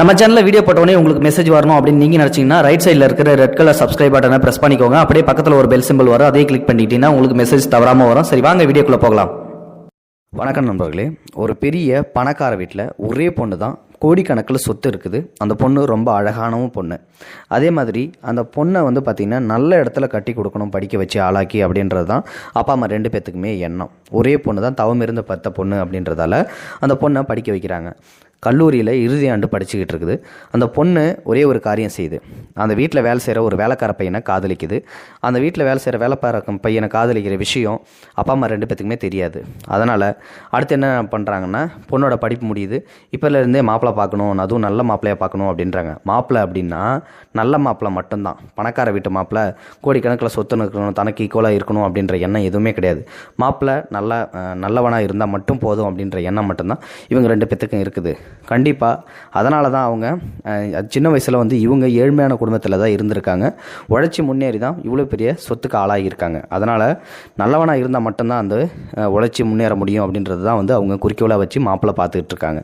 நம்ம சேனலில் வீடியோ போட்டோடனே உங்களுக்கு மெசேஜ் வரணும் அப்படின்னு நீங்கள் நினச்சிங்கன்னா ரைட் சைடில் இருக்கிற ரெட் கலர் சப்ஸ்கிரைப் பட்டனை ப்ரெஸ் பண்ணிக்கோங்க. அப்படியே பக்கத்தில் ஒரு பெல் சிம்பிள் வரும். அதே கிளிக் பண்ணிட்டீங்கன்னா உங்களுக்கு மெசேஜ் தவறாமல் வரும். சரி வாங்க வீடியோக்குள்ளே போகலாம். வணக்கம் நண்பர்களே. ஒரு பெரிய பணக்கார வீட்டில் ஒரே பொண்ணு தான். கோடிக்கணக்கில் சொத்து இருக்குது. அந்த பொண்ணு ரொம்ப அழகானவும் பொண்ணு. அதே மாதிரி அந்த பொண்ணை வந்து பார்த்திங்கன்னா நல்ல இடத்துல கட்டி கொடுக்கணும் படிக்க வச்சு ஆளாக்கி அப்படின்றது தான் அப்பா அம்மா ரெண்டு பேத்துக்குமே எண்ணம். ஒரே பொண்ணு தான் தவம் இருந்து பத்த பொண்ணு அப்படின்றதால அந்த பொண்ணை படிக்க வைக்கிறாங்க. கல்லூரியில் இறுதி ஆண்டு படிச்சுக்கிட்டு இருக்குது. அந்த பொண்ணு ஒரே ஒரு காரியம் செய்யுது அந்த வீட்டில் வேலை செய்கிற ஒரு வேலைக்கார பையனை காதலிக்குது. அந்த வீட்டில் வேலை செய்கிற வேலைக்கார பையனை காதலிக்கிற விஷயம் அப்பா அம்மா ரெண்டு பேத்துக்குமே தெரியாது. அதனால் அடுத்து என்ன பண்ணுறாங்கன்னா பொண்ணோட படிப்பு முடியுது. இப்போலேருந்தே மாப்பிள்ளை பார்க்கணும் அதுவும் நல்ல மாப்பிள்ளையாக பார்க்கணும் அப்படின்றாங்க. மாப்பிள்ளை அப்படின்னா நல்ல மாப்பிள்ளை மட்டும்தான். பணக்கார வீட்டு மாப்பிள்ளை கோடிக்கணக்கில் சொத்து இருக்கணும் தனக்கு ஈக்குவலாக இருக்கணும் அப்படின்ற எண்ணம் எதுவுமே கிடையாது. மாப்பிள்ளை நல்ல நல்லவனாக இருந்தால் மட்டும் போதும் அப்படின்ற எண்ணம் மட்டும்தான் இவங்க ரெண்டு பேத்துக்கும் இருக்குது. கண்டிப்பாக அதனால தான் அவங்க சின்ன வயசில் வந்து இவங்க ஏழ்மையான குடும்பத்தில் தான் இருந்திருக்காங்க. உழைச்சி முன்னேறி தான் இவ்வளோ பெரிய சொத்துக்கு ஆளாகியிருக்காங்க அதனால் நல்லவனாக இருந்தால் மட்டும்தான் அந்த உழைச்சி முன்னேற முடியும் அப்படின்றது தான் வந்து அவங்க குறிக்கோளாக வச்சு மாப்பிள்ளை பார்த்துக்கிட்டு இருக்காங்க.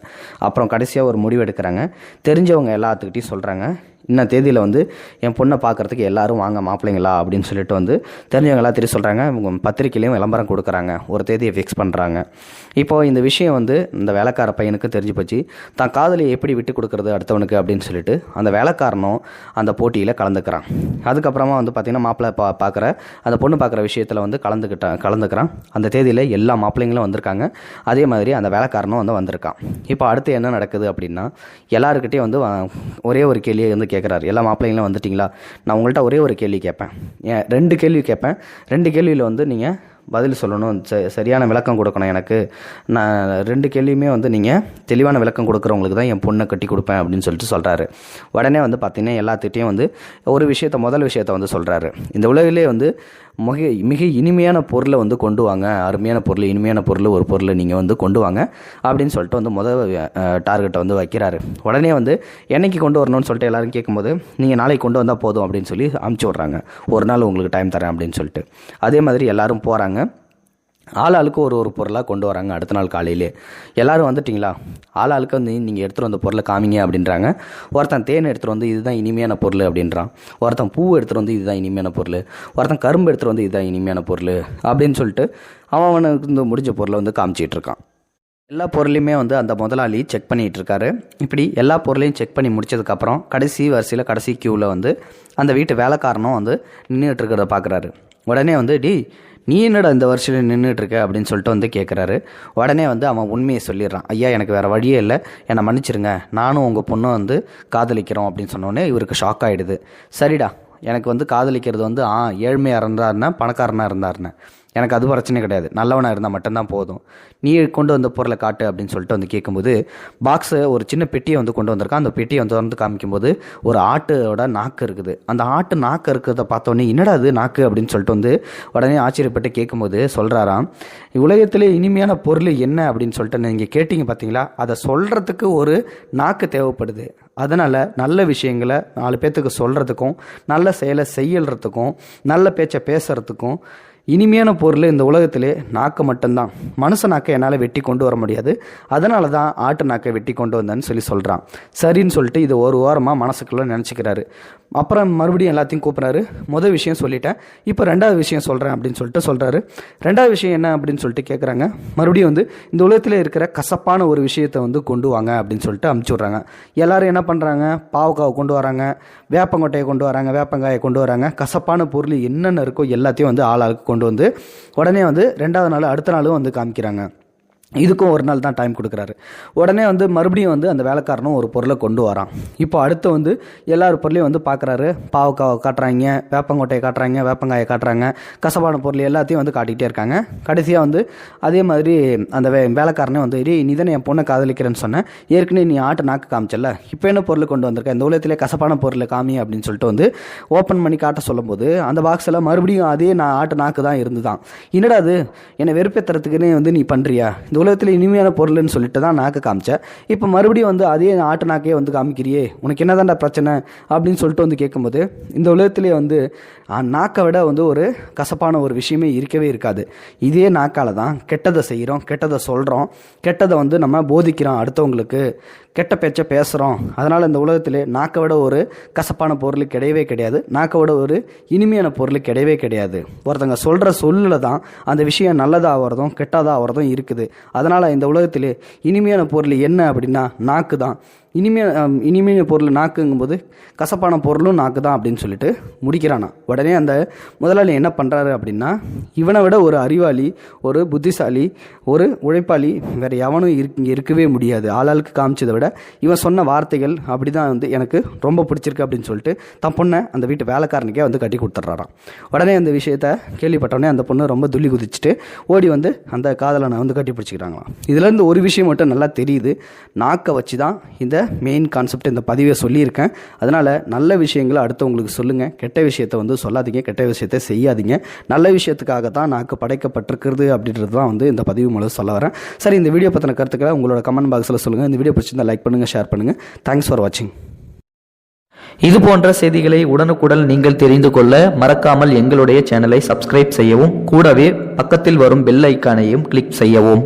அப்புறம் கடைசியாக ஒரு முடிவு எடுக்கிறாங்க. தெரிஞ்சவங்க எல்லாத்துக்கிட்டையும் சொல்கிறாங்க இன்ன தேதியில் வந்து என் பொண்ணை பார்க்குறதுக்கு எல்லாரும் வாங்க மாப்பிள்ளைங்களா அப்படின்னு சொல்லிட்டு வந்து தெரிஞ்சவங்க எல்லாம் தெரிய சொல்கிறாங்க இவங்க பத்திரிக்கையிலையும் விளம்பரம் கொடுக்குறாங்க. ஒரு தேதியை ஃபிக்ஸ் பண்ணுறாங்க இப்போது இந்த விஷயம் வந்து இந்த வேலைக்கார பையனுக்கு தெரிஞ்சு போச்சு. தான் காதலியை எப்படி விட்டு கொடுக்குறது அடுத்தவனுக்கு அப்படின்னு சொல்லிட்டு அந்த வேலைக்காரனும் அந்த போட்டியில் கலந்துக்கிறான். அதுக்கப்புறமா வந்து பார்த்திங்கன்னா மாப்பிள்ளை பா பார்க்குற அந்த பொண்ணு பார்க்குற விஷயத்தில் வந்து கலந்துக்கிட்டான் கலந்துக்கிறான். அந்த தேதியில் எல்லா மாப்பிள்ளைங்களும் வந்திருக்காங்க. அதே மாதிரி அந்த வேலைக்காரனும் வந்து வந்திருக்கான். இப்போ அடுத்து என்ன நடக்குது அப்படின்னா எல்லாருக்கிட்டேயும் வந்து ஒரே ஒரு கேள்வியை வந்து கே கேட்குறாரு எல்லா மாப்பிள்ளைங்களும் வந்துட்டிங்களா? நான் உங்கள்கிட்ட ஒரே ஒரு கேள்வி கேட்பேன். ஏன் ரெண்டு கேள்வி கேட்பேன். ரெண்டு கேள்வியில் வந்து நீங்கள் பதில் சொல்லணும். ச சரியான விளக்கம் கொடுக்கணும் எனக்கு. நான் ரெண்டு கேள்வியுமே வந்து நீங்கள் தெளிவான விளக்கம் கொடுக்குறவங்களுக்கு தான் என் பொண்ணை கட்டி கொடுப்பேன் அப்படின்னு சொல்லிட்டு சொல்கிறாரு உடனே வந்து பார்த்தீங்கன்னா எல்லாத்துக்கிட்டையும் வந்து ஒரு விஷயத்த முதல் விஷயத்த வந்து சொல்கிறாரு இந்த உலகிலே வந்து மிக மிக இனிமையான பொருளை வந்து கொண்டு வாங்க. அருமையான பொருள் இனிமையான பொருள் ஒரு பொருளை நீங்கள் வந்து கொண்டு வாங்க அப்படின்னு சொல்லிட்டு வந்து முதல் டார்கெட்டை வந்து வைக்கிறாரு. உடனே வந்து என்னைக்கு கொண்டு வரணும்னு சொல்லிட்டு எல்லாரும் கேட்கும்போது நீங்கள் நாளைக்கு கொண்டு வந்தால் போதும் அப்படின்னு சொல்லி அமுச்சு விட்றாங்க. ஒரு நாள் உங்களுக்கு டைம் தரேன் அப்படின்னு சொல்லிட்டு. அதே மாதிரி எல்லாரும் போகிறாங்க ஆள் ஆளுக்கு ஒரு ஒரு பொருளாக கொண்டு வராங்க அடுத்த நாள் காலையிலே. எல்லோரும் வந்துட்டிங்களா? ஆள் ஆளுக்கு வந்து நீங்கள் எடுத்துகிட்டு வந்த பொருளை காமிங்க அப்படின்றாங்க. ஒருத்தன் தேன் எடுத்துகிட்டு வந்து இதுதான் இனிமையான பொருள் அப்படின்றான். ஒருத்தன் பூ எடுத்துகிட்டு வந்து இதுதான் இனிமையான பொருள். ஒருத்தன் கரும்பு எடுத்துகிட்டு வந்து இதுதான் இனிமையான பொருள் அப்படின்னு சொல்லிட்டு அவன் அவனுக்கு இந்த முடிஞ்ச பொருளை வந்து காமிச்சிட்ருக்கான் எல்லா பொருளையுமே வந்து அந்த முதலாளி செக் பண்ணிகிட்டு இருக்காரு. இப்படி எல்லா பொருளையும் செக் பண்ணி முடிச்சதுக்கப்புறம் கடைசி வரிசையில் கடைசி க்யூவில் வந்து அந்த வீட்டு வேலைக்காரனும் வந்து நின்றுட்டு இருக்கிறத பார்க்குறாரு உடனே வந்து டி நீ என்னடா இந்த வருஷத்தில் நின்றுட்டு இருக்க அப்படின்னு சொல்லிட்டு வந்து கேட்குறாரு உடனே வந்து அவன் உண்மையை சொல்லிடுறான். ஐயா எனக்கு வேறு வழியே இல்லை. என்னை மன்னிச்சிருங்க. நானும் உங்கள் பொண்ணும் வந்து காதலிக்கிறோம் அப்படின்னு சொன்னோடனே இவருக்கு ஷாக் ஆகிடுது சரிடா. எனக்கு வந்து காதலிக்கிறது வந்து ஆ ஏழ்மையாக இருந்தாருன்னா பணக்காரனாக இருந்தாருன்னு. எனக்கு அது பிரச்சனை கிடையாது. நல்லவனாக இருந்தால் மட்டும்தான் போதும். நீ கொண்டு வந்த பொருளை காட்டு அப்படின்னு சொல்லிட்டு வந்து கேட்கும்போது பாக்ஸை ஒரு சின்ன பெட்டியை வந்து கொண்டு வந்திருக்கான். அந்த பெட்டியை வந்து திறந்து காமிக்கும்போது ஒரு ஆட்டோட நாக்கு இருக்குது. அந்த ஆட்டு நாக்கு இருக்கிறத பார்த்தோன்னே என்னடா அது நாக்கு? அப்படின்னு சொல்லிட்டு வந்து உடனே ஆச்சரியப்பட்டு கேட்கும்போது சொல்கிறாராம் உலகத்திலே இனிமையான பொருள் என்ன? அப்படின்னு சொல்லிட்டு நீங்கள் கேட்டிங்க பார்த்தீங்களா அதை சொல்கிறதுக்கு ஒரு நாக்கு தேவைப்படுது. அதனால் நல்ல விஷயங்களை நாலு பேர்த்துக்கு சொல்கிறதுக்கும் நல்ல செயலை செய்யறதுக்கும் நல்ல பேச்சை பேசுகிறதுக்கும் இனிமையான பொருள் இந்த உலகத்திலே நாக்கு மட்டும்தான். மனுஷ நாக்கை என்னால் வெட்டி கொண்டு வர முடியாது. அதனால தான் ஆட்டு நாக்கை வெட்டி கொண்டு வந்தேன்னு சொல்லி சொல்கிறான் சரின்னு சொல்லிட்டு இது ஒரு வாரமாக மனசுக்குள்ளே நினச்சிக்கிறாரு. அப்புறம் மறுபடியும் எல்லாத்தையும் கூப்பிட்றாரு. முதல் விஷயம் சொல்லிட்டேன். இப்போ ரெண்டாவது விஷயம் சொல்கிறேன் அப்படின்னு சொல்லிட்டு சொல்கிறாரு ரெண்டாவது விஷயம் என்ன அப்படின்னு சொல்லிட்டு கேட்குறாங்க மறுபடியும் வந்து இந்த உலகத்தில் இருக்கிற கசப்பான ஒரு விஷயத்தை வந்து கொண்டு வாங்க அப்படின்னு சொல்லிட்டு அமுச்சு விட்றாங்க. எல்லாரும் என்ன பண்ணுறாங்க பாவக்காவை கொண்டு வராங்க. வேப்பங்கொட்டையை கொண்டு வராங்க. வேப்பங்காயை கொண்டு வராங்க. கசப்பான பொருள் என்னென்ன இருக்கோ எல்லாத்தையும் வந்து ஆளாளுக்கு கொண்டு வந்து உடனே வந்து ரெண்டாவது நாள் அடுத்த நாளும் வந்து காமிக்கிறாங்க. இதுக்கும் ஒரு நாள் தான் டைம் கொடுக்குறாரு. உடனே வந்து மறுபடியும் வந்து அந்த வேலைக்காரனும் ஒரு பொருளை கொண்டு வரான். இப்போ அடுத்து வந்து எல்லார் பொருளையும் வந்து பார்க்குறாரு பாவக்காவை காட்டுறாங்க வேப்பங்கொட்டையை காட்டுறாங்க வேப்பங்காயை காட்டுறாங்க கசப்பான பொருள் எல்லாத்தையும் வந்து காட்டிக்கிட்டே இருக்காங்க. கடைசியாக வந்து அதே மாதிரி அந்த வே வேலைக்காரனே வந்து டேய் நீ தானே என் பொண்ணை காதலிக்கிறேன்னு சொன்னேன் ஏற்கனவே நீ ஆட்டு நாக்கு காமிச்சல இப்போ என்ன பொருள் கொண்டு வந்திருக்க? இந்த உலகத்திலே கசப்பான பொருளை காமி அப்படின்னு சொல்லிட்டு வந்து ஓப்பன் பண்ணி காட்ட சொல்லும்போது அந்த பாக்ஸில் மறுபடியும் அதே நான் ஆட்டு நாக்கு தான் இருந்து தான் என்னடா அது என்னை வெறுப்பேற்றுறதுக்குன்னே வந்து நீ பண்ணுறியா இந்த உலகத்தில் இனிமையான பொருள்னு சொல்லிட்டு தான் நாக்கு காமிச்சேன் இப்போ மறுபடியும் வந்து அதே ஆட்டு நாக்கே வந்து காமிக்கிறியே? உனக்கு என்னதான்டா பிரச்சனை? அப்படின்னு சொல்லிட்டு வந்து கேட்கும்போது இந்த உலகத்திலே வந்து நாக்கை விட வந்து ஒரு கசப்பான ஒரு விஷயமே இருக்கவே இருக்காது. இதே நாக்கால் தான் கெட்டதை செய்கிறோம் கெட்டதை சொல்கிறோம் கெட்டதை வந்து நம்ம போதிக்கிறோம் அடுத்தவங்களுக்கு. கெட்ட பேச்சை பேசுகிறோம் அதனால் இந்த உலகத்திலே நாக்கை விட ஒரு கசப்பான பொருள் கிடையவே கிடையாது. நாக்கை விட ஒரு இனிமையான பொருள் கிடையவே கிடையாது. ஒருத்தங்க சொல்கிற சொல்லில் தான் அந்த விஷயம் நல்லதாக ஆகிறதும் கெட்டதாக ஆகிறதும் இருக்குது. அதனால் இந்த உலகத்திலே இனிமையான பொருள் என்ன அப்படின்னா நாக்கு தான் இனிமைய இனிமையான பொருள் நாக்குங்கும்போது கசப்பான பொருளும் நாக்கு தான் அப்படின்னு சொல்லிட்டு முடிக்கிறானா. உடனே அந்த முதலாளி என்ன பண்ணுறாரு அப்படின்னா இவனை விட ஒரு அறிவாளி ஒரு புத்திசாலி ஒரு உழைப்பாளி வேறு எவனும் இருக்கு இருக்கவே முடியாது. ஆளாளுக்கு காமிச்சதை விட இவன் சொன்ன வார்த்தைகள் அப்படி தான் வந்து எனக்கு ரொம்ப பிடிச்சிருக்கு அப்படின்னு சொல்லிட்டு தன் பொண்ணை அந்த வீட்டு வேலைக்காரனுக்கே வந்து கட்டி கொடுத்துட்றாராம். உடனே அந்த விஷயத்த கேள்விப்பட்டோடனே அந்த பொண்ணு ரொம்ப துள்ளி குதிச்சுட்டு ஓடி வந்து அந்த காதலனை வந்து கட்டி பிடிச்சிக்கிறாங்களாம். இதுலேருந்து ஒரு விஷயம் மட்டும் நல்லா தெரியுது. நாக்கை வச்சு தான் இந்த மெயின் கான்செப்ட் இந்த பதிவை சொல்லியிருக்கேன். அதனால் நல்ல விஷயங்களை அடுத்தவங்களுக்கு சொல்லுங்கள் கெட்ட விஷயத்தை வந்து சொல்லாதீங்க. கெட்ட விஷயத்தை செய்யாதீங்க. நல்ல விஷயத்துக்காக தான் நாக்கு படைக்கப்பட்டிருக்கிறது அப்படின்றது தான் வந்து இந்த பதிவு மூலம் சொல்ல வரேன். சரி இந்த வீடியோ பற்றின கருத்துக்களை உங்களோட கமெண்ட் பாக்ஸில் சொல்லுங்கள் இந்த வீடியோ பிடிச்சிருந்தா லைக் பண்ணுங்கள் ஷேர் பண்ணுங்கள் தேங்க்ஸ் ஃபார் வாட்சிங் இது போன்ற செய்திகளை உடனுக்குடன் நீங்கள் தெரிந்து கொள்ள மறக்காமல் எங்களுடைய சேனலை சப்ஸ்கிரைப் செய்யவும் கூடவே பக்கத்தில் வரும் பெல் ஐக்கானையும் கிளிக் செய்யவும்.